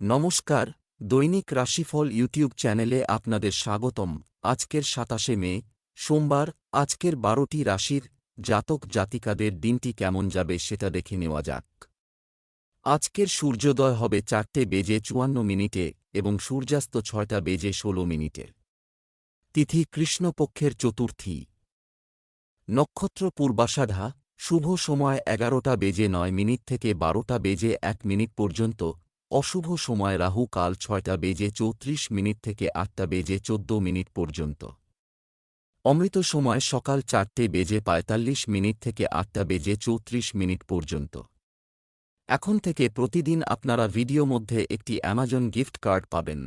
নমস্কার, দৈনিক রাশিফল ইউটিউব চ্যানেলে আপনাদের স্বাগতম। আজকের সাতাশে মে, সোমবার, আজকের বারোটি রাশির জাতক জাতিকাদের দিনটি কেমন যাবে সেটা দেখে নেওয়া যাক। আজকের সূর্যোদয় হবে চারটে বেজে চুয়ান্ন মিনিটে এবং সূর্যাস্ত ছয়টা বেজে ষোলো মিনিটে। তিথি কৃষ্ণপক্ষের চতুর্থী। নক্ষত্র পূর্বাষাঢ়া, শুভ সময় এগারোটা বেজে নয় মিনিট থেকে বারোটা বেজে এক মিনিট পর্যন্ত অশুভ সময় রাহু কাল ছয়টা বেজে চৌত্রিশ মিনিট থেকে আটটা বেজে চোদ্দ মিনিট পর্যন্ত। অমৃত সময় সকাল চারটে বেজে পঁয়তাল্লিশ মিনিট থেকে আটটা বেজে চৌত্রিশ মিনিট পর্যন্ত। এখন থেকে প্রতিদিন আপনারা ভিডিও মধ্যে একটি অ্যামাজন গিফট কার্ড পাবেন।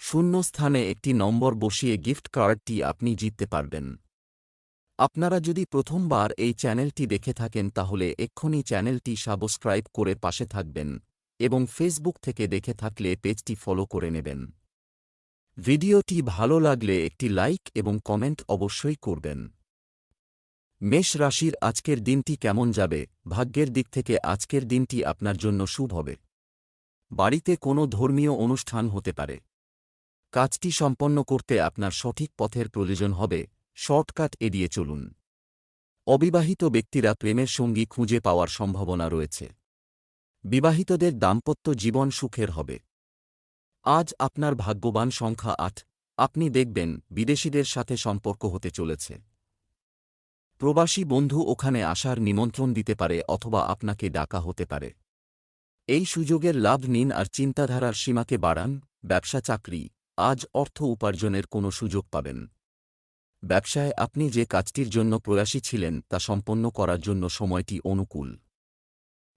শূন্য স্থানে একটি নম্বর বসিয়ে গিফট কার্ডটি আপনি জিততে পারবেন। আপনারা যদি প্রথমবার এই চ্যানেলটি দেখে থাকেন তাহলে এক্ষুনি চ্যানেলটি সাবস্ক্রাইব করে পাশে থাকবেন। এবং ফেসবুক থেকে দেখে থাকলে পেজটি ফলো করে নেবেন। ভিডিওটি ভালো লাগলে একটি লাইক এবং কমেন্ট অবশ্যই করবেন। মেষ রাশির আজকের দিনটি কেমন যাবে? ভাগ্যের দিক থেকে আজকের দিনটি আপনার জন্য শুভ হবে। বাড়িতে কোনো ধর্মীয় অনুষ্ঠান হতে পারে। কাজটি সম্পন্ন করতে আপনার সঠিক পথের প্রয়োজন হবে। শর্টকাট এড়িয়ে চলুন। অবিবাহিত ব্যক্তিরা প্রেমের সঙ্গী খুঁজে পাওয়ার সম্ভাবনা রয়েছে। বিবাহিতদের দাম্পত্য জীবন সুখের হবে। আজ আপনার ভাগ্যবান সংখ্যা আট। আপনি দেখবেন বিদেশিদের সাথে সম্পর্ক হতে চলেছে। প্রবাসী বন্ধু ওখানে আসার নিমন্ত্রণ দিতে পারে অথবা আপনাকে ডাকা হতে পারে। এই সুযোগের লাভ নিন আর চিন্তাধারার সীমাকে বাড়ান, ব্যবসা চাকরি, আজ অর্থ উপার্জনের কোনো সুযোগ পাবেন। ব্যবসায় আপনি যে কাজটির জন্য প্রয়াসী ছিলেন তা সম্পন্ন করার জন্য সময়টি অনুকূল।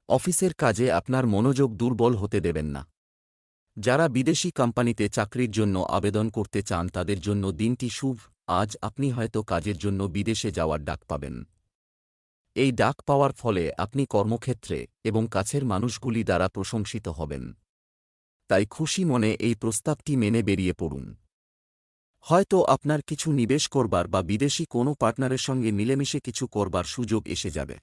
অফিসের কাজে আপনার মনোযোগ দুর্বল হতে দেবেন না। যারা বিদেশি কোম্পানিতে চাকরির জন্য আবেদন করতে চান তাদের জন্য দিনটি শুভ, আজ আপনি হয়তো কাজের জন্য বিদেশে যাওয়ার ডাক পাবেন। এই ডাক পাওয়ার ফলে আপনি কর্মক্ষেত্রে এবং কাছের মানুষগুলি দ্বারা প্রশংসিত হবেন। তাই খুশি মনে এই প্রস্তাবটি মেনে বেরিয়ে পড়ুন। হয়তো আপনার কিছু নিবেশ করবার বা বিদেশি কোনো পার্টনারের সঙ্গে মিলেমিশে কিছু করবার সুযোগ এসে যাবে।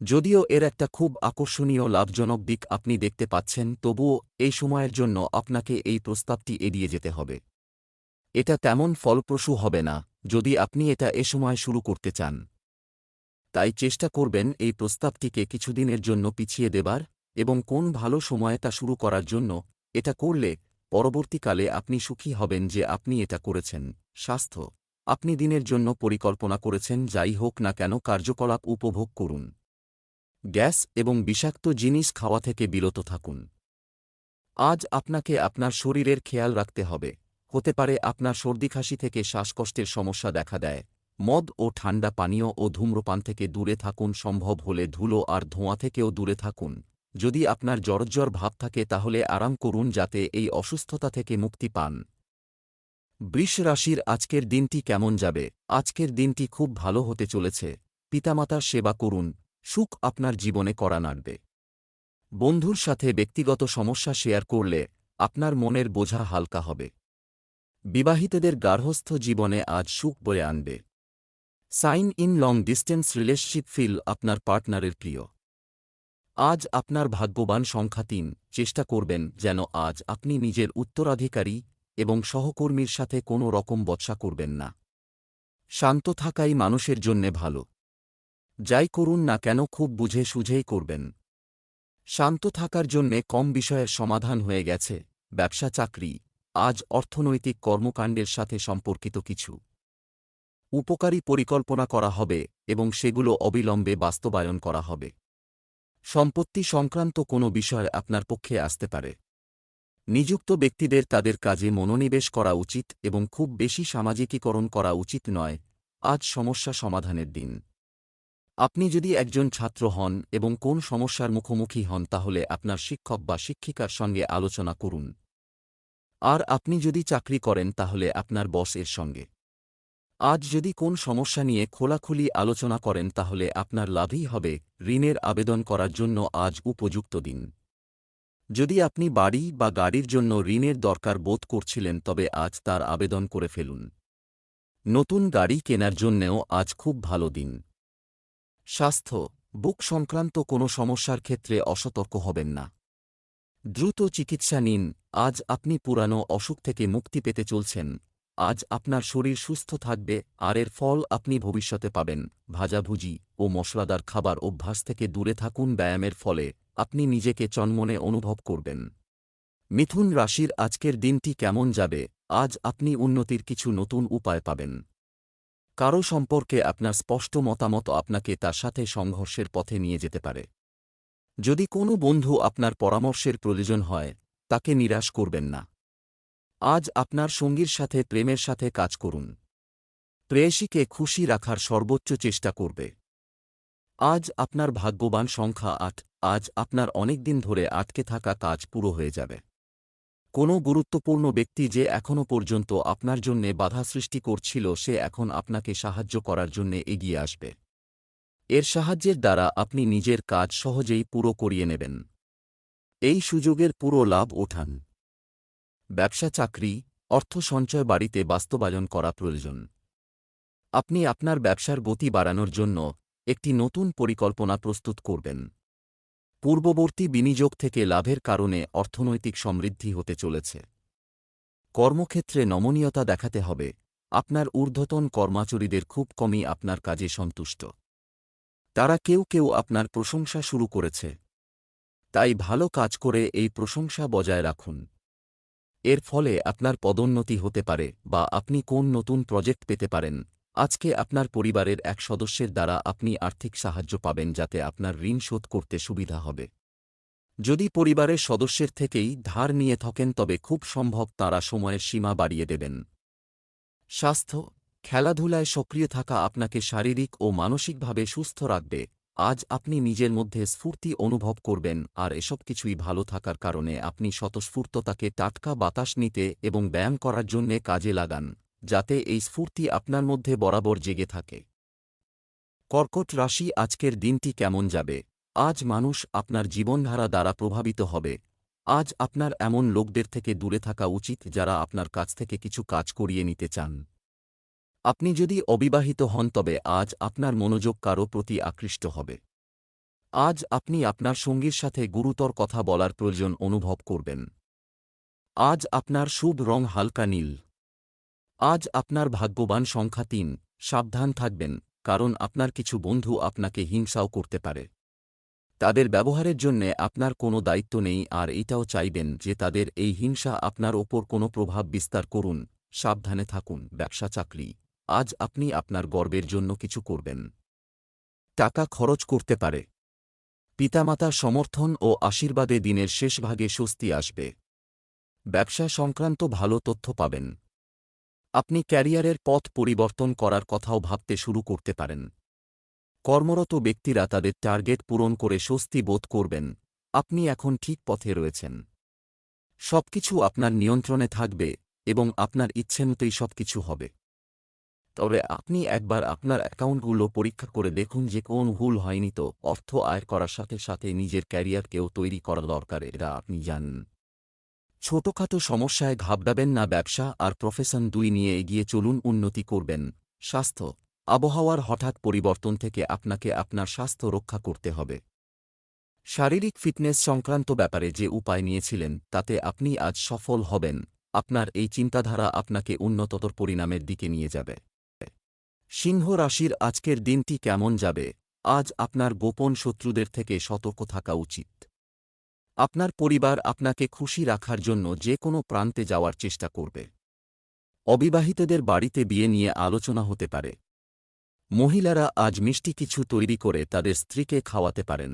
যদিও এর একটা খুব আকর্ষণীয় লাভজনক দিক আপনি দেখতে পাচ্ছেন, তবুও এই সময়ের জন্য আপনাকে এই প্রস্তাবটি এড়িয়ে যেতে হবে। এটা তেমন ফলপ্রসূ হবে না, যদি আপনি এটা এ সময় শুরু করতে চান। তাই চেষ্টা করবেন এই প্রস্তাবটিকে কিছুদিনের জন্য পিছিয়ে দেবার এবং কোন ভালো সময়ে তা শুরু করার জন্য এটা করলে পরবর্তীকালে আপনি সুখী হবেন যে আপনি এটা করেছেন। স্বাস্থ্য। আপনি দিনের জন্য পরিকল্পনা করেছেন, যাই হোক না কেন কার্যকলাপ উপভোগ করুন। গ্যাস এবং বিষাক্ত জিনিস খাওয়া থেকে বিরত থাকুন। আজ আপনাকে আপনার শরীরের খেয়াল রাখতে হবে। হতে পারে আপনার সর্দি সর্দিখাসি থেকে শ্বাসকষ্টের সমস্যা দেখা দেয়। মদ ও ঠান্ডা পানীয় ও ধূম্রপান থেকে দূরে থাকুন সম্ভব হলে ধুলো আর ধোঁয়া থেকেও দূরে থাকুন। যদি আপনার জরজ্জর ভাব থাকে তাহলে আরাম করুন যাতে এই অসুস্থতা থেকে মুক্তি পান। বৃষ রাশির আজকের দিনটি কেমন যাবে? আজকের দিনটি খুব ভালো হতে চলেছে। পিতামাতার সেবা করুন। সুখ আপনার জীবনে করা নাড়বে। বন্ধুর সাথে ব্যক্তিগত সমস্যা শেয়ার করলে আপনার মনের বোঝা হালকা হবে। বিবাহিতদের গার্হস্থ্য জীবনে আজ সুখ বয়ে আনবে। Sign in long distance relationship feel আপনার পার্টনারের প্রিয়। আজ আপনার ভাগ্যবান সংখ্যা তিন, চেষ্টা করবেন যেন আজ আপনি নিজের উত্তরাধিকারী এবং সহকর্মীর সাথে কোনো রকম বৎসা করবেন না। শান্ত থাকাই মানুষের জন্যে ভালো। যাই করুন না কেন খুব বুঝে সুঝেই করবেন। শান্ত থাকার জন্যে কম বিষয়ের সমাধান হয়ে গেছে, ব্যবসা চাকরি, আজ অর্থনৈতিক কর্মকাণ্ডের সাথে সম্পর্কিত কিছু। উপকারী পরিকল্পনা করা হবে এবং সেগুলো অবিলম্বে বাস্তবায়ন করা হবে। সম্পত্তি সংক্রান্ত কোনো বিষয় আপনার পক্ষে আসতে পারে। নিযুক্ত ব্যক্তিদের তাদের কাজে মনোনিবেশ করা উচিত এবং খুব বেশি সামাজিকীকরণ করা উচিত নয়, আজ সমস্যা সমাধানের দিন। আপনি যদি একজন ছাত্র হন এবং কোন সমস্যার মুখোমুখি হন তাহলে আপনার শিক্ষক বা শিক্ষিকার সঙ্গে আলোচনা করুন। আর আপনি যদি চাকরি করেন তাহলে আপনার বস এর সঙ্গে। আজ যদি কোন সমস্যা নিয়ে খোলাখুলি আলোচনা করেন তাহলে আপনার লাভই হবে ঋণের আবেদন করার জন্য আজ উপযুক্ত দিন। যদি আপনি বাড়ি বা গাড়ির জন্য ঋণের দরকার বোধ করছিলেন তবে আজ তার আবেদন করে ফেলুন। নতুন গাড়ি কেনার জন্যেও আজ খুব ভালো দিন। স্বাস্থ্য, বুক সংক্রান্ত কোনো সমস্যার ক্ষেত্রে অসতর্ক হবেন না। দ্রুত চিকিৎসা নিন, আজ আপনি পুরানো অসুখ থেকে মুক্তি পেতে চলছেন, আজ আপনার শরীর সুস্থ থাকবে, আর এর ফল আপনি ভবিষ্যতে পাবেন। ভাজাভুজি ও মশলাদার খাবার অভ্যাস থেকে দূরে থাকুন, ব্যায়ামের ফলে আপনি নিজেকে চনমনে অনুভব করবেন। মিথুন রাশির আজকের দিনটি কেমন যাবে? আজ আপনি উন্নতির কিছু নতুন উপায় পাবেন। কারও সম্পর্কে আপনার স্পষ্ট মতামত আপনাকে তার সাথে সংঘর্ষের পথে নিয়ে যেতে পারে। যদি কোনো বন্ধু আপনার পরামর্শের প্রয়োজন হয়, তাকে নিরাশ করবেন না। আজ আপনার সঙ্গীর সাথে, প্রেমের সাথে কাজ করুন। প্রেয়সীকে খুশি রাখার সর্বোচ্চ চেষ্টা করবে। আজ আপনার ভাগ্যবান সংখ্যা আট, আজ আপনার অনেক দিন ধরে আটকে থাকা কাজ পুরো হয়ে যাবে। কোনো গুরুত্বপূর্ণ ব্যক্তি যে এখনও পর্যন্ত আপনার জন্যে বাধা সৃষ্টি করছিল সে এখন আপনাকে সাহায্য করার জন্যে এগিয়ে আসবে। এর সাহায্যের দ্বারা আপনি নিজের কাজ সহজেই পুরো করিয়ে নেবেন। এই সুযোগের পুরো লাভ ওঠান। ব্যবসা চাকরি, অর্থ সঞ্চয় বাড়িতে বাস্তবায়ন করা প্রয়োজন। আপনি আপনার ব্যবসার গতি বাড়ানোর জন্য একটি নতুন পরিকল্পনা প্রস্তুত করবেন। পূর্ববর্তী বিনিয়োগ থেকে লাভের কারণে অর্থনৈতিক সমৃদ্ধি হতে চলেছে। কর্মক্ষেত্রে নমনীয়তা দেখাতে হবে। আপনার ঊর্ধ্বতন কর্মচারীদের খুব কমই আপনার কাজে সন্তুষ্ট। তারা কেউ কেউ আপনার প্রশংসা শুরু করেছে। তাই ভালো কাজ করে এই প্রশংসা বজায় রাখুন। এর ফলে আপনার পদোন্নতি হতে পারে বা আপনি কোন নতুন প্রজেক্ট পেতে পারেন। আজকে আপনার পরিবারের এক সদস্যের দ্বারা আপনি আর্থিক সাহায্য পাবেন যাতে আপনার ঋণ শোধ করতে সুবিধা হবে। যদি পরিবারের সদস্যের থেকেই ধার নিয়ে থাকেন, তবে খুব সম্ভব তারা সময়ের সীমা বাড়িয়ে দেবেন। স্বাস্থ্য, খেলাধুলায় সক্রিয় থাকা আপনাকে শারীরিক ও মানসিকভাবে সুস্থ রাখবে। আজ আপনি নিজের মধ্যে স্ফূর্তি অনুভব করবেন, আর এসব কিছুই ভালো থাকার কারণে আপনি স্বতঃস্ফূর্ততাকে টাটকা বাতাস নিতে এবং ব্যায়াম করার জন্যে কাজে লাগান। যাতে এই স্ফূর্তি আপনার মধ্যে বরাবর জেগে থাকে। কর্কট রাশি, আজকের দিনটি কেমন যাবে? আজ মানুষ আপনার জীবনধারা দ্বারা প্রভাবিত হবে। আজ আপনার এমন লোকদের থেকে দূরে থাকা উচিত যারা আপনার কাছ থেকে কিছু কাজ করিয়ে নিতে চান। আপনি যদি অবিবাহিত হন, তবে আজ আপনার মনোযোগ কারও প্রতি আকৃষ্ট হবে। আজ আপনি আপনার সঙ্গীর সাথে গুরুতর কথা বলার প্রয়োজন অনুভব করবেন। আজ আপনার শুভ রং হালকা নীল। আজ আপনার ভাগ্যবান সংখ্যা তিন, সাবধান থাকবেন, কারণ আপনার কিছু বন্ধু আপনাকে হিংসাও করতে পারে। তাদের ব্যবহারের জন্যে আপনার কোনো দায়িত্ব নেই আর এটাও চাইবেন যে তাদের এই হিংসা আপনার ওপর কোনো প্রভাব বিস্তার করুন, সাবধানে থাকুন, ব্যবসা, চাকরি। আজ আপনি আপনার গর্বের জন্য কিছু করবেন। টাকা খরচ করতে পারে। পিতামাতার সমর্থন ও আশীর্বাদে দিনের শেষ ভাগে স্বস্তি আসবে। ব্যবসা সংক্রান্ত ভালো তথ্য পাবেন। আপনি ক্যারিয়ারের পথ পরিবর্তন করার কথাও ভাবতে শুরু করতে পারেন। কর্মরত ব্যক্তিরা তাদের টার্গেট পূরণ করে স্বস্তি বোধ করবেন। আপনি এখন ঠিক পথে রয়েছেন। সবকিছু আপনার নিয়ন্ত্রণে থাকবে এবং আপনার ইচ্ছেমতোই সবকিছু হবে। তবে আপনি একবার আপনার অ্যাকাউন্টগুলো পরীক্ষা করে দেখুন যে কোন ভুল হয়নি তো অর্থ আয় করার সাথে সাথে নিজের ক্যারিয়ারকেও তৈরি করা দরকার এরা আপনি জানেন। ছোটখাটো সমস্যায় ঘাবড়াবেন না ব্যবসা আর প্রফেশন দুই নিয়ে এগিয়ে চলুন উন্নতি করবেন। স্বাস্থ্য। আবহাওয়ার হঠাৎ পরিবর্তন থেকে আপনাকে আপনার স্বাস্থ্য রক্ষা করতে হবে। শারীরিক ফিটনেস সংক্রান্ত ব্যাপারে যে উপায় নিয়েছিলেন, তাতে আপনি আজ সফল হবেন। আপনার এই চিন্তাধারা আপনাকে উন্নততর পরিণামের দিকে নিয়ে যাবে। সিংহ রাশির আজকের দিনটি কেমন যাবে? আজ আপনার গোপন শত্রুদের থেকে সতর্ক থাকা উচিত। আপনার পরিবার আপনাকে খুশি রাখার জন্য যে কোনো প্রান্তে যাওয়ার চেষ্টা করবে। অবিবাহিতদের বাড়িতে বিয়ে নিয়ে আলোচনা হতে পারে। মহিলারা আজ মিষ্টি কিছু তৈরি করে তাদের স্ত্রীকে খাওয়াতে পারেন।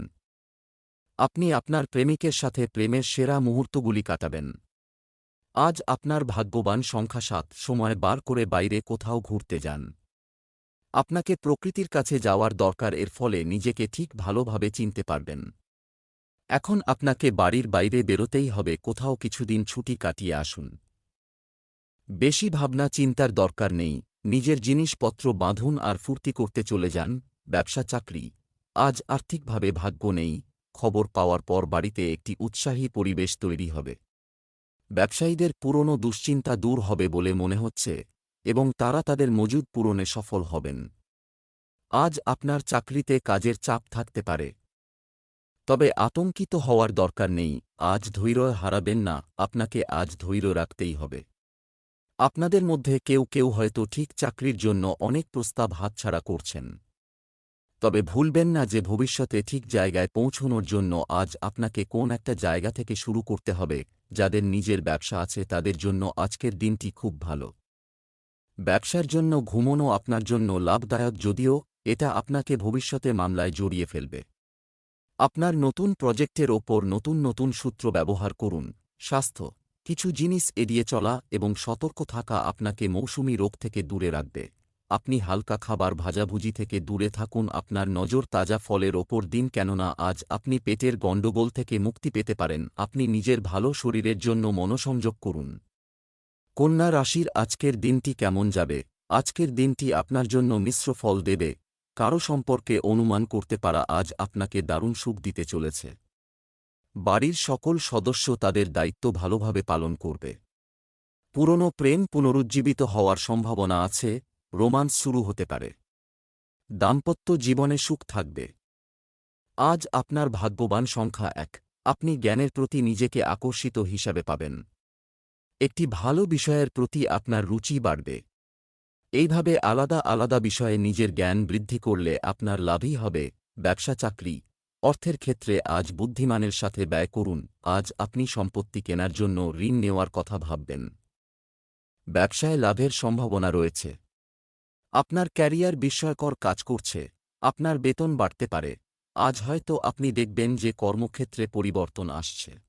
আপনি আপনার প্রেমিকের সাথে প্রেমের সেরা মুহূর্তগুলি কাটাবেন। আজ আপনার ভাগ্যবান সংখ্যা সাত, সময় বার করে বাইরে কোথাও ঘুরতে যান। আপনাকে প্রকৃতির কাছে যাওয়ার দরকার, এর ফলে নিজেকে ঠিক ভালোভাবে চিনতে পারবেন। এখন আপনাকে বাড়ির বাইরে বেরোতেই হবে, কোথাও কিছুদিন ছুটি কাটিয়ে আসুন। বেশি ভাবনা চিন্তার দরকার নেই, নিজের জিনিসপত্র বাঁধুন আর ফুর্তি করতে চলে যান, ব্যবসা চাকরি। আজ আর্থিকভাবে ভাগ্য নেই, খবর পাওয়ার পর বাড়িতে একটি উৎসাহী পরিবেশ তৈরি হবে। ব্যবসায়ীদের পুরনো দুশ্চিন্তা দূর হবে বলে মনে হচ্ছে, এবং তারা তাদের মজুদ পূরণে সফল হবেন। আজ আপনার চাকরিতে কাজের চাপ থাকতে পারে। তবে আতঙ্কিত হওয়ার দরকার নেই, আজ ধৈর্য হারাবেন না, আপনাকে আজ ধৈর্য রাখতেই হবে। আপনাদের মধ্যে কেউ কেউ হয়তো ঠিক চাকরির জন্য অনেক প্রস্তাব হাতছাড়া করছেন। তবে ভুলবেন না যে ভবিষ্যতে ঠিক জায়গায় পৌঁছনোর জন্য আজ আপনাকে কোন একটা জায়গা থেকে শুরু করতে হবে, যাদের নিজের ব্যবসা আছে তাদের জন্য আজকের দিনটি খুব ভালো। ব্যবসার জন্য ঘুমনো আপনার জন্য লাভদায়ক যদিও এটা আপনাকে ভবিষ্যতে মামলায় জড়িয়ে ফেলবে। আপনার নতুন প্রজেক্টের ওপর নতুন নতুন সূত্র ব্যবহার করুন। স্বাস্থ্য, কিছু জিনিস এড়িয়ে চলা এবং সতর্ক থাকা আপনাকে মৌসুমি রোগ থেকে দূরে রাখবে। আপনি হালকা খাবার ভাজাভুজি থেকে দূরে থাকুন, আপনার নজর তাজা ফলের ওপর দিন কেননা আজ আপনি পেটের গণ্ডগোল থেকে মুক্তি পেতে পারেন। আপনি নিজের ভালো শরীরের জন্য মনোসংযোগ করুন। কন্যা রাশির আজকের দিনটি কেমন যাবে? আজকের দিনটি আপনার জন্য মিশ্র ফল দেবে। কারও সম্পর্কে অনুমান করতে পারা আজ আপনাকে দারুণ সুখ দিতে চলেছে। বাড়ির সকল সদস্য তাদের দায়িত্ব ভালোভাবে পালন করবে। পুরনো প্রেম পুনরুজ্জীবিত হওয়ার সম্ভাবনা আছে, রোমান্স শুরু হতে পারে। দাম্পত্য জীবনে সুখ থাকবে। আজ আপনার ভাগ্যবান সংখ্যা এক, আপনি জ্ঞানের প্রতি নিজেকে আকর্ষিত হিসাবে পাবেন। একটি ভালো বিষয়ের প্রতি আপনার রুচি বাড়বে। এইভাবে আলাদা আলাদা বিষয়ে নিজের জ্ঞান বৃদ্ধি করলে আপনার লাভই হবে। ব্যবসা চাকরি। অর্থের ক্ষেত্রে আজ বুদ্ধিমানের সাথে ব্যয় করুন। আজ আপনি সম্পত্তি কেনার জন্য ঋণ নেওয়ার কথা ভাববেন। ব্যবসায় লাভের সম্ভাবনা রয়েছে। আপনার ক্যারিয়ার বিস্ময়কর কাজ করছে। আপনার বেতন বাড়তে পারে। আজ হয়তো আপনি দেখবেন যে কর্মক্ষেত্রে পরিবর্তন আসছে।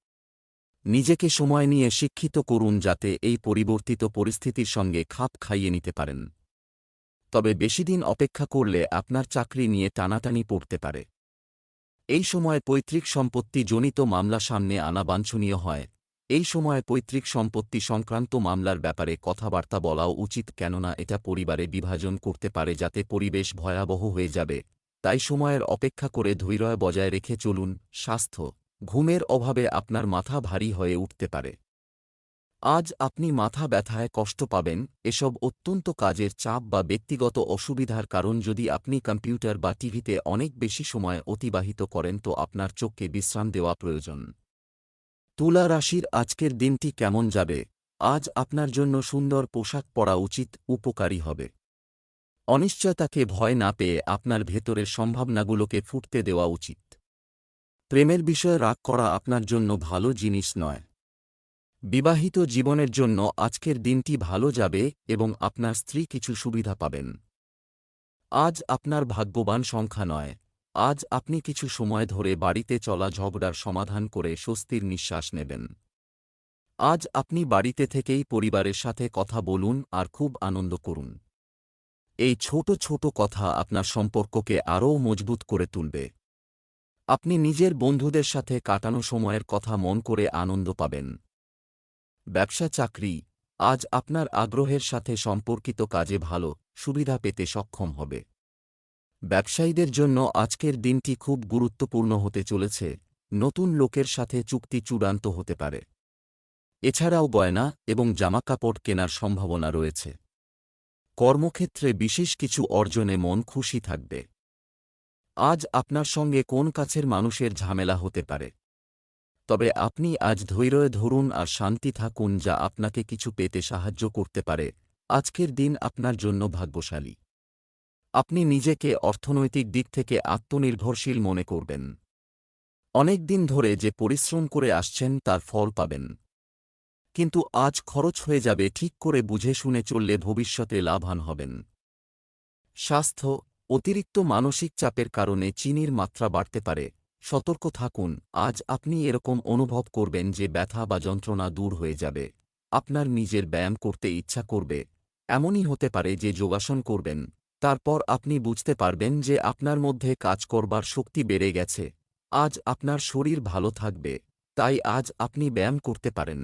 নিজেকে সময় নিয়ে শিক্ষিত করুন যাতে এই পরিবর্তিত পরিস্থিতির সঙ্গে খাপ খাইয়ে নিতে পারেন। তবে বেশিদিন অপেক্ষা করলে আপনার চাকরি নিয়ে টানাটানি পড়তে পারে। এই সময় পৈতৃক সম্পত্তি জনিত মামলা সামনে আনা বাঞ্ছনীয় হয়। এই সময় পৈতৃক সম্পত্তি সংক্রান্ত মামলার ব্যাপারে কথাবার্তা বলাও উচিত কেননা এটা পরিবারে বিভাজন করতে পারে যাতে পরিবেশ ভয়াবহ হয়ে যাবে। তাই সময়ের অপেক্ষা করে ধৈর্য বজায় রেখে চলুন, স্বাস্থ্য। ঘুমের অভাবে আপনার মাথা ভারী হয়ে উঠতে পারে। আজ আপনি মাথা ব্যথায় কষ্ট পাবেন, এসব অত্যন্ত কাজের চাপ বা ব্যক্তিগত অসুবিধার কারণ যদি আপনি কম্পিউটার বা টিভিতে অনেক বেশি সময় অতিবাহিত করেন তো আপনার চোখকে বিশ্রাম দেওয়া প্রয়োজন। তুলা রাশির আজকের দিনটি কেমন যাবে? আজ আপনার জন্য সুন্দর পোশাক পরা উচিত, উপকারী হবে। অনিশ্চয়তাকে ভয় না পেয়ে আপনার ভেতরের সম্ভাবনাগুলোকে ফুটতে দেওয়া উচিত। প্রেমের বিষয়ে রাগ করা আপনার জন্য ভালো জিনিস নয়। বিবাহিত জীবনের জন্য আজকের দিনটি ভালো যাবে এবং আপনার স্ত্রী কিছু সুবিধা পাবেন। আজ আপনার ভাগ্যবান সংখ্যা নয়। আজ আপনি কিছু সময় ধরে বাড়িতে চলা ঝগড়ার সমাধান করে স্বস্তির নিঃশ্বাস নেবেন। আজ আপনি বাড়িতে থেকেই পরিবারের সাথে কথা বলুন আর খুব আনন্দ করুন। এই ছোট ছোট কথা আপনার সম্পর্ককে আরও মজবুত করে তুলবে। আপনি নিজের বন্ধুদের সাথে কাটানো সময়ের কথা মন করে আনন্দ পাবেন। ব্যবসা চাকরি, আজ আপনার আগ্রহের সাথে সম্পর্কিত কাজে ভালো সুবিধা পেতে সক্ষম হবে। ব্যবসায়ীদের জন্য আজকের দিনটি খুব গুরুত্বপূর্ণ হতে চলেছে, নতুন লোকের সাথে চুক্তি চূড়ান্ত হতে পারে। এছাড়াও গয়না এবং জামাকাপড় কেনার সম্ভাবনা রয়েছে। কর্মক্ষেত্রে বিশেষ কিছু অর্জনে মন খুশি থাকবে। আজ আপনার সঙ্গে কোন কাছের মানুষের ঝামেলা হতে পারে? তবে আপনি আজ ধৈর্য ধরুন আর শান্তি থাকুন যা আপনাকে কিছু পেতে সাহায্য করতে পারে। আজকের দিন আপনার জন্য ভাগ্যশালী। আপনি নিজেকে অর্থনৈতিক দিক থেকে আত্মনির্ভরশীল মনে করবেন। অনেক দিন ধরে যে পরিশ্রম করে আসছেন তার ফল পাবেন। কিন্তু আজ খরচ হয়ে যাবে ঠিক করে বুঝে শুনে চললে ভবিষ্যতে লাভবান হবেন। স্বাস্থ্য অতিরিক্ত মানসিক চাপের কারণে চিনির মাত্রা বাড়তে পারে। সতর্ক থাকুন, আজ আপনি এরকম অনুভব করবেন যে ব্যথা বা যন্ত্রণা দূর হয়ে যাবে। আপনার নিজের ব্যায়াম করতে ইচ্ছা করবে। এমনই হতে পারে যে যোগাসন করবেন। তারপর আপনি বুঝতে পারবেন যে আপনার মধ্যে কাজ করবার শক্তি বেড়ে গেছে। আজ আপনার শরীর ভালো থাকবে, তাই আজ আপনি ব্যায়াম করতে পারেন।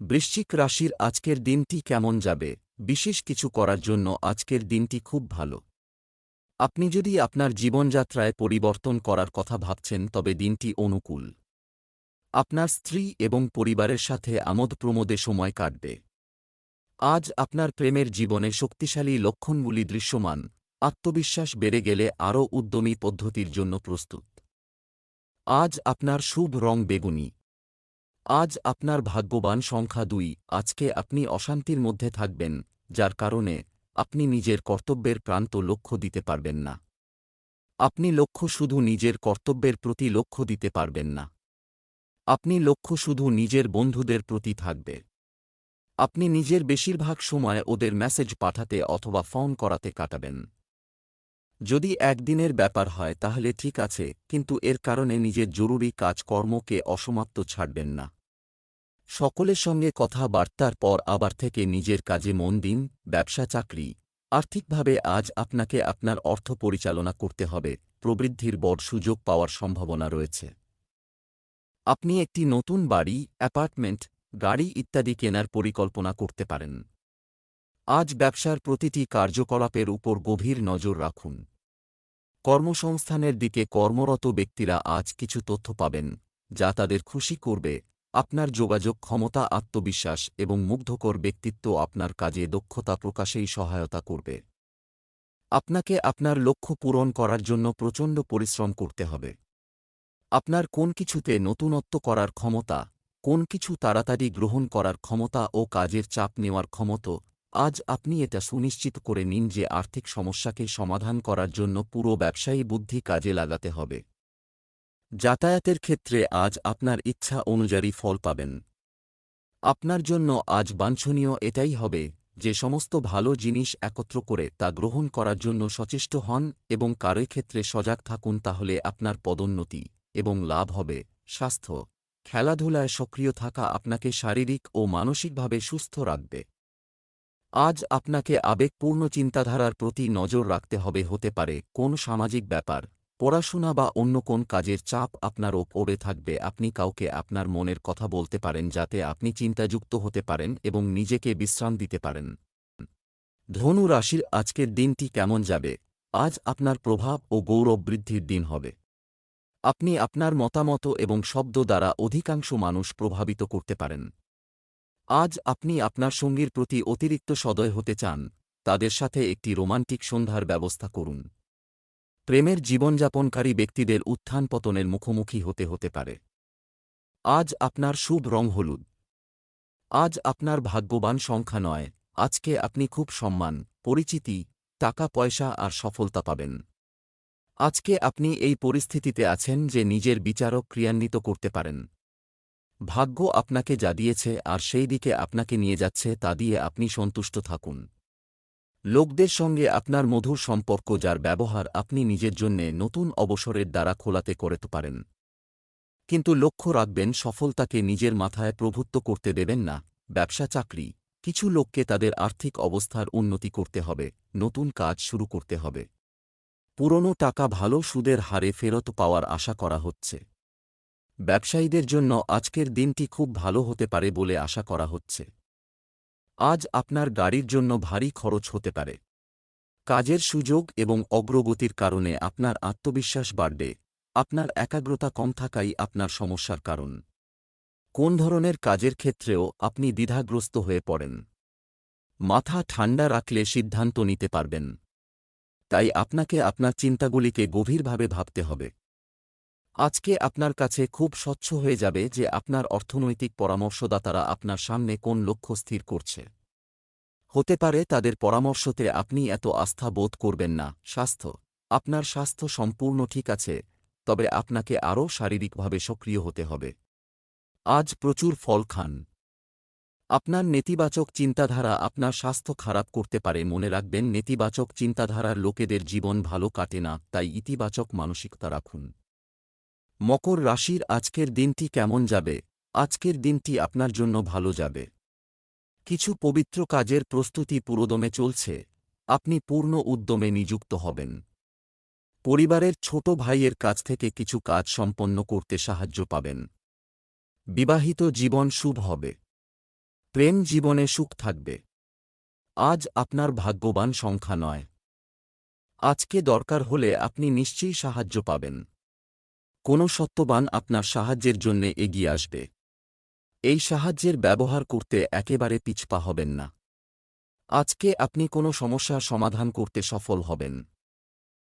বৃশ্চিক রাশির আজকের দিনটি কেমন যাবে? বিশেষ কিছু করার জন্য আজকের দিনটি খুব ভালো। আপনি যদি আপনার জীবনযাত্রায় পরিবর্তন করার কথা ভাবছেন, তবে দিনটি অনুকূল। আপনার স্ত্রী এবং পরিবারের সাথে আমোদ প্রমোদে সময় কাটবে। আজ আপনার প্রেমের জীবনে শক্তিশালী লক্ষণগুলি দৃশ্যমান। আত্মবিশ্বাস বেড়ে গেলে আরও উদ্যমী পদ্ধতির জন্য প্রস্তুত। আজ আপনার শুভ রং বেগুনি। আজ আপনার ভাগ্যবান সংখ্যা দুই। আজকে আপনি অশান্তির মধ্যে থাকবেন, যার কারণে আপনি নিজের কর্তব্যের প্রান্ত লক্ষ্য দিতে পারবেন না। আপনি লক্ষ্য শুধু নিজের কর্তব্যের প্রতি লক্ষ্য দিতে পারবেন না। আপনি লক্ষ্য শুধু নিজের বন্ধুদের প্রতি থাকবে। আপনি নিজের বেশিরভাগ সময় ওদের মেসেজ পাঠাতে অথবা ফোন করাতে কাটাবেন। যদি একদিনের ব্যাপার হয় তাহলে ঠিক আছে, কিন্তু এর কারণে নিজের জরুরি কাজকর্মকে অসমাপ্ত ছাড়বেন না। সকলের সঙ্গে কথাবার্তার পর আবার থেকে নিজের কাজে মন দিন, ব্যবসা, চাকরি। আর্থিকভাবে আজ আপনাকে আপনার অর্থ পরিচালনা করতে হবে, প্রবৃদ্ধির বড় সুযোগ পাওয়ার সম্ভাবনা রয়েছে। আপনি একটি নতুন বাড়ি, অ্যাপার্টমেন্ট, গাড়ি ইত্যাদি কেনার পরিকল্পনা করতে পারেন। আজ ব্যবসার প্রতিটি কার্যকলাপের উপর গভীর নজর রাখুন। কর্মসংস্থানের দিকে কর্মরত ব্যক্তিরা আজ কিছু তথ্য পাবেন, যা তাদের খুশি করবে আপনার যোগাযোগ, ক্ষমতা, আত্মবিশ্বাস এবং মুগ্ধকর ব্যক্তিত্ব আপনার কাজে দক্ষতা প্রকাশেই সহায়তা করবে। আপনাকে আপনার লক্ষ্য পূরণ করার জন্য প্রচণ্ড পরিশ্রম করতে হবে। আপনার কোন কিছুতে নতুনত্ব করার ক্ষমতা, কোন কিছু তাড়াতাড়ি গ্রহণ করার ক্ষমতা ও কাজের চাপ নেওয়ার ক্ষমতা, আজ আপনি এটা সুনিশ্চিত করে নিন যে আর্থিক সমস্যাকে সমাধান করার জন্য পুরো ব্যবসায়ী বুদ্ধি কাজে লাগাতে হবে। যাতায়াতের ক্ষেত্রে আজ আপনার ইচ্ছা অনুযায়ী ফল পাবেন। আপনার জন্য আজ বাঞ্ছনীয় এটাই হবে যে সমস্ত ভালো জিনিস একত্র করে তা গ্রহণ করার জন্য সচেষ্ট হন এবং কারও ক্ষেত্রে সজাগ থাকুন তাহলে আপনার পদোন্নতি এবং লাভ হবে। স্বাস্থ্য। খেলাধুলায় সক্রিয় থাকা আপনাকে শারীরিক ও মানসিকভাবে সুস্থ রাখবে। আজ আপনাকে আবেগপূর্ণ চিন্তাধারার প্রতি নজর রাখতে হবে হতে পারে কোন সামাজিক ব্যাপার। পড়াশোনা বা অন্য কোন কাজের চাপ আপনার ওপরে থাকবে, আপনি কাউকে আপনার মনের কথা বলতে পারেন যাতে আপনি চিন্তাযুক্ত হতে পারেন এবং নিজেকে বিশ্রাম দিতে পারেন। ধনু রাশির আজকের দিনটি কেমন যাবে? আজ আপনার প্রভাব ও গৌরব বৃদ্ধির দিন হবে। আপনি আপনার মতামত এবং শব্দ দ্বারা অধিকাংশ মানুষ প্রভাবিত করতে পারেন। আজ আপনি আপনার সঙ্গীর প্রতি অতিরিক্ত সদয় হতে চান। তাদের সাথে একটি রোমান্টিক সন্ধ্যার ব্যবস্থা করুন। প্রেমের জীবনযাপনকারী ব্যক্তিদের উত্থান পতনের মুখোমুখি হতে হতে পারে। আজ আপনার শুভ রং হলুদ। আজ আপনার ভাগ্যবান সংখ্যা নয়। আজকে আপনি খুব সম্মান, পরিচিতি, টাকা, পয়সা আর সফলতা পাবেন। আজকে আপনি এই পরিস্থিতিতে আছেন যে নিজের বিচারক ক্রিয়ান্বিত করতে পারেন। ভাগ্য আপনাকে যা দিয়েছে আর সেই দিকে আপনাকে নিয়ে যাচ্ছে তা দিয়ে আপনি সন্তুষ্ট থাকুন। লোকদের সঙ্গে আপনার মধুর সম্পর্ক যার ব্যবহার আপনি নিজের জন্যে নতুন অবসরের দ্বারা খোলাতে করতে পারেন। কিন্তু লক্ষ্য রাখবেন, সফলতাকে নিজের মাথায় প্রভুত্ব করতে দেবেন না। ব্যবসা, চাকরি, কিছু লোককে তাদের আর্থিক অবস্থার উন্নতি করতে হবে, নতুন কাজ শুরু করতে হবে। পুরনো টাকা ভালো সুদের হারে ফেরত পাওয়ার আশা করা হচ্ছে। ব্যবসায়ীদের জন্য আজকের দিনটি খুব ভালো হতে পারে বলে আশা করা হচ্ছে। আজ আপনার গাড়ির জন্য ভারী খরচ হতে পারে। কাজের সুযোগ এবং অগ্রগতির কারণে আপনার আত্মবিশ্বাস বাড়বে। আপনার একাগ্রতা কম থাকাই আপনার সমস্যার কারণ। কোন ধরনের কাজের ক্ষেত্রেও আপনি দ্বিধাগ্রস্ত হয়ে পড়েন। মাথা ঠান্ডা রাখলে সিদ্ধান্ত নিতে পারবেন। তাই আপনাকে আপনার চিন্তাগুলিকে গভীরভাবে ভাবতে হবে। আজকে আপনার কাছে খুব স্বচ্ছ হয়ে যাবে যে আপনার অর্থনৈতিক পরামর্শদাতারা আপনার সামনে কোন লক্ষ্য স্থির করছে। হতে পারে তাদের পরামর্শতে আপনি এত আস্থা বোধ করবেন না। স্বাস্থ্য। আপনার স্বাস্থ্য সম্পূর্ণ ঠিক আছে, তবে আপনাকে আরও শারীরিকভাবে সক্রিয় হতে হবে। আজ প্রচুর ফল খান। আপনার নেতিবাচক চিন্তাধারা আপনার স্বাস্থ্য খারাপ করতে পারে। মনে রাখবেন, নেতিবাচক চিন্তাধারার লোকেদের জীবন ভালো কাটে না, তাই ইতিবাচক মানসিকতা রাখুন। মকর রাশির আজকের দিনটি কেমন যাবে? আজকের দিনটি আপনার জন্য ভালো যাবে। কিছু পবিত্র কাজের প্রস্তুতি পুরোদমে চলছে। আপনি পূর্ণ উদ্যমে নিযুক্ত হবেন। পরিবারের ছোট ভাইয়ের কাছ থেকে কিছু কাজ সম্পন্ন করতে সাহায্য পাবেন। বিবাহিত জীবন শুভ হবে। প্রেম জীবনে সুখ থাকবে। আজ আপনার ভাগ্যবান সংখ্যা নয়। আজকে দরকার হলে আপনি নিশ্চয়ই সাহায্য পাবেন। কোনো সত্যবান আপনার সাহায্যের জন্যে এগিয়ে আসবে। এই সাহায্যের ব্যবহার করতে একেবারে পিছপা হবেন না। আজকে আপনি কোনো সমস্যার সমাধান করতে সফল হবেন।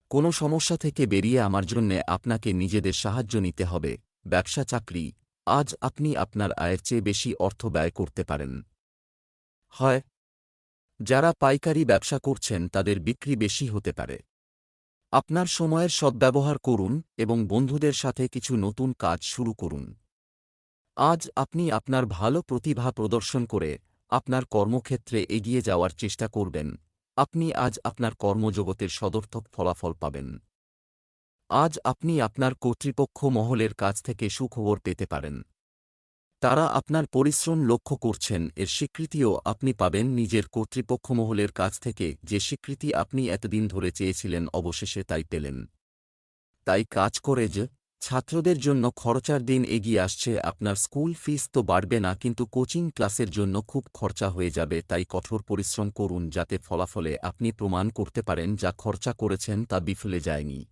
কোনো সমস্যা থেকে বেরিয়ে আমার জন্যে আপনাকে নিজেদের সাহায্য নিতে হবে। ব্যবসা চাকরি, আজ আপনি আপনার আয়ের চেয়ে বেশি অর্থ ব্যয় করতে পারেন। হয়, যারা পাইকারি ব্যবসা করছেন তাদের বিক্রি বেশি হতে পারে। আপনার সময়ের সদ্ব্যবহার করুন এবং বন্ধুদের সাথে কিছু নতুন কাজ শুরু করুন। আজ আপনি আপনার ভালো প্রতিভা প্রদর্শন করে আপনার কর্মক্ষেত্রে এগিয়ে যাওয়ার চেষ্টা করবেন। আপনি আজ আপনার কর্মজগতের সদর্থক ফলাফল পাবেন। আজ আপনি আপনার কর্তৃপক্ষ মহলের কাছ থেকে সুখবর পেতে পারেন। তারা আপনার পরিশ্রম লক্ষ্য করছেন, এর স্বীকৃতিও আপনি পাবেন নিজের কর্তৃপক্ষ মহলের কাছ থেকে, যে স্বীকৃতি আপনি এতদিন ধরে চেয়েছিলেন অবশেষে তাই পেলেন। তাই কাজ করে যে, ছাত্রদের জন্য খরচার দিন এগিয়ে আসছে, আপনার স্কুল ফিস তো বাড়বে না, কিন্তু কোচিং ক্লাসের জন্য খুব খরচা হয়ে যাবে, তাই কঠোর পরিশ্রম করুন যাতে ফলাফলে আপনি প্রমাণ করতে পারেন যা খরচা করেছেন তা বিফলে যায়নি।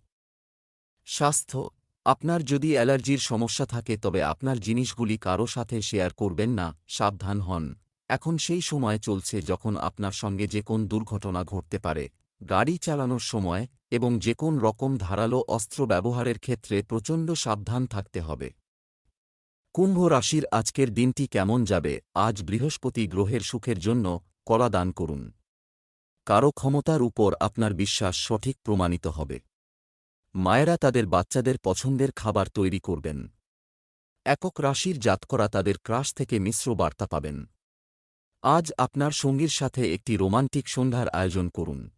স্বাস্থ্য আপনার যদি অ্যালার্জির সমস্যা থাকে তবে আপনার জিনিসগুলি কারও সাথে শেয়ার করবেন না, সাবধান হন। এখন সেই সময় চলছে যখন আপনার সঙ্গে যে কোন দুর্ঘটনা ঘটতে পারে, গাড়ি চালানোর সময় এবং যে কোন রকম ধারালো অস্ত্র ব্যবহারের ক্ষেত্রে প্রচণ্ড সাবধান থাকতে হবে। কুম্ভ রাশির আজকের দিনটি কেমন যাবে? আজ বৃহস্পতি গ্রহের সুখের জন্য কলা দান করুন। কারও ক্ষমতার উপর আপনার বিশ্বাস সঠিক প্রমাণিত হবে। মায়েরা তাদের বাচ্চাদের পছন্দের খাবার তৈরি করবেন। একক রাশির জাতকরা তাদের ক্রাশ থেকে মিশ্র বার্তা পাবেন। আজ আপনার সঙ্গীর সাথে একটি রোমান্টিক সন্ধ্যার আয়োজন করুন।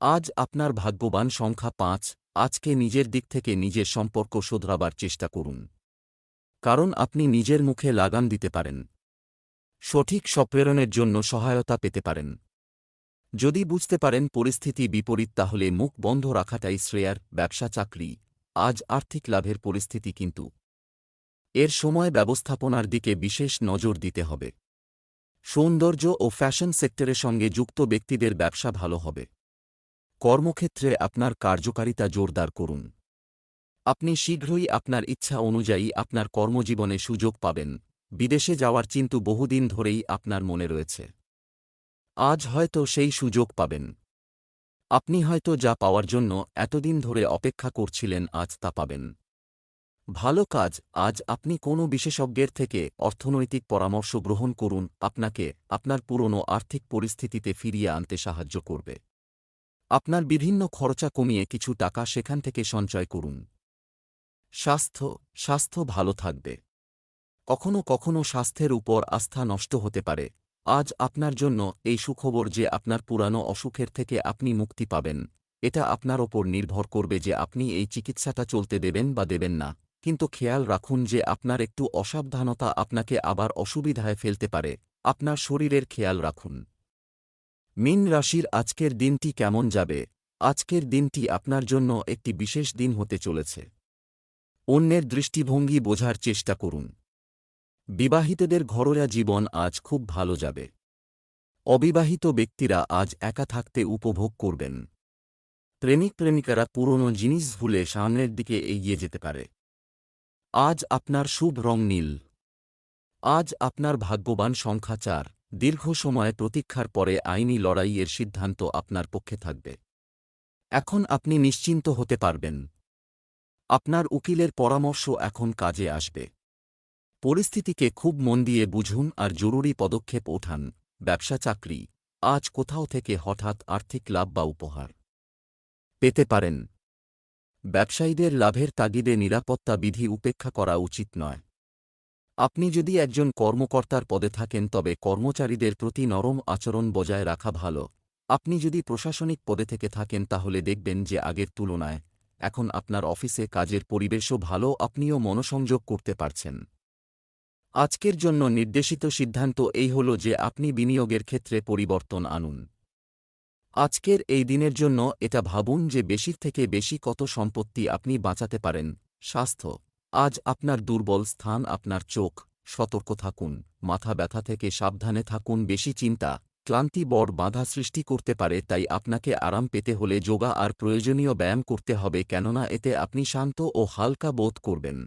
আজ আপনার ভাগ্যবান সংখ্যা পাঁচ, আজকে নিজের দিক থেকে নিজের সম্পর্ক শোধরাবার চেষ্টা করুন। কারণ আপনি নিজের মুখে লাগাম দিতে পারেন। সঠিক সপ্রেরণের জন্য সহায়তা পেতে পারেন। যদি বুঝতে পারেন পরিস্থিতি বিপরীত, তাহলে মুখ বন্ধ রাখাটাই শ্রেয়ার ব্যবসা চাকরি। আজ আর্থিক লাভের পরিস্থিতি কিন্তু এর সময় ব্যবস্থাপনার দিকে বিশেষ নজর দিতে হবে। সৌন্দর্য ও ফ্যাশন সেক্টরের সঙ্গে যুক্ত ব্যক্তিদের ব্যবসা ভালো হবে। কর্মক্ষেত্রে আপনার কার্যকারিতা জোরদার করুন। আপনি শীঘ্রই আপনার ইচ্ছা অনুযায়ী আপনার কর্মজীবনে সুযোগ পাবেন। বিদেশে যাওয়ার চিন্তু বহুদিন ধরেই আপনার মনে রয়েছে। আজ হয়তো সেই সুযোগ পাবেন। আপনি হয়তো যা পাওয়ার জন্য এতদিন ধরে অপেক্ষা করছিলেন আজ তা পাবেন। ভালো কাজ, আজ আপনি কোনো বিশেষজ্ঞের থেকে অর্থনৈতিক পরামর্শ গ্রহণ করুন, আপনাকে আপনার পুরনো আর্থিক পরিস্থিতিতে ফিরিয়ে আনতে সাহায্য করবে। আপনার বিভিন্ন খরচা কমিয়ে কিছু টাকা সেখান থেকে সঞ্চয় করুন। স্বাস্থ্য স্বাস্থ্য ভালো থাকবে। কখনো কখনো স্বাস্থ্যের উপর আস্থা নষ্ট হতে পারে আজ আপনার জন্য এই সুখবর যে আপনার পুরানো অসুখের থেকে আপনি মুক্তি পাবেন। এটা আপনার ওপর নির্ভর করবে যে আপনি এই চিকিৎসাটা চলতে দেবেন বা দেবেন না। কিন্তু খেয়াল রাখুন যে আপনার একটু অসাবধানতা আপনাকে আবার অসুবিধায় ফেলতে পারে। আপনার শরীরের খেয়াল রাখুন। মিন রাশির আজকের দিনটি কেমন যাবে? আজকের দিনটি আপনার জন্য একটি বিশেষ দিন হতে চলেছে। অন্যের দৃষ্টিভঙ্গি বোঝার চেষ্টা করুন। বিবাহিতদের ঘরোয়া জীবন আজ খুব ভালো যাবে। অবিবাহিত ব্যক্তিরা আজ একা থাকতে উপভোগ করবেন। প্রেমিক প্রেমিকারা পুরনো জিনিস ভুলে সামনের দিকে এগিয়ে যেতে পারে। আজ আপনার শুভ রং নীল। আজ আপনার ভাগ্যবান সংখ্যা চার। দীর্ঘ সময় প্রতীক্ষার পরে আইনি লড়াইয়ের সিদ্ধান্ত আপনার পক্ষে থাকবে। এখন আপনি নিশ্চিন্ত হতে পারবেন। আপনার উকিলের পরামর্শ এখন কাজে আসবে। পরিস্থিতিকে খুব মন দিয়ে বুঝুন আর জরুরি পদক্ষেপ ওঠান। ব্যবসা চাকরি। আজ কোথাও থেকে হঠাৎ আর্থিক লাভ বা উপহার। পেতে পারেন। ব্যবসায়ীদের লাভের তাগিদে নিরাপত্তা বিধি উপেক্ষা করা উচিত নয়। আপনি যদি একজন কর্মকর্তার পদে থাকেন, তবে কর্মচারীদের প্রতি নরম আচরণ বজায় রাখা ভালো। আপনি যদি প্রশাসনিক পদে থেকে থাকেন, তাহলে দেখবেন যে আগের তুলনায় এখন আপনার অফিসে কাজের পরিবেশও ভালো, আপনিও মনোসংযোগ করতে পারছেন। আজকের জন্য নির্দেশিত সিদ্ধান্ত এই হল যে আপনি বিনিয়োগের ক্ষেত্রে পরিবর্তন আনুন। আজকের এই দিনের জন্য এটা ভাবুন যে বেশির থেকে বেশি কত সম্পত্তি আপনি বাঁচাতে পারেন। স্বাস্থ্য। আজ আপনার দুর্বল স্থান, আপনার চোখ, সতর্ক থাকুন, মাথা ব্যথা থেকে সাবধানে থাকুন, বেশি চিন্তা, ক্লান্তি বড় বাধা সৃষ্টি করতে পারে, তাই আপনাকে আরাম পেতে হলে যোগা আর প্রয়োজনীয় ব্যায়াম করতে হবে, কেননা এতে আপনি শান্ত ও হালকা বোধ করবেন।